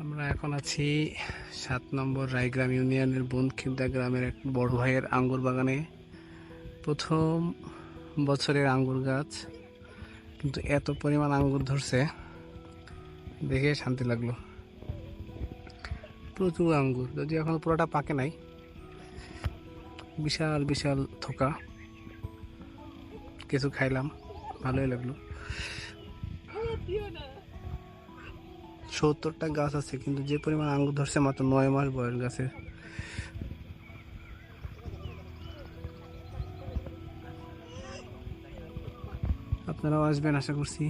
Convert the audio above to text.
আমরা এখন আছি সাত নম্বর রায়গ্রাম ইউনিয়নের বনখিদ্দা গ্রামের এক বড় ভাইয়ের আঙ্গুর বাগানে। প্রথম বছরের আঙ্গুর গাছ, কিন্তু এত পরিমাণ আঙ্গুর ধরছে, দেখে শান্তি লাগল। প্রচুর আঙ্গুর যদি এখন পুরোটা পাকে নাই। বিশাল বিশাল থোকা। কিছু খাইলাম, ভালোই লাগল। সত্তরটা গাছ আছে, কিন্তু যে পরিমাণ আঙ্গুর ধরছে মাত্র নয় মাস বয়স গাছে। আপনারাও আসবেন, আশা করছি।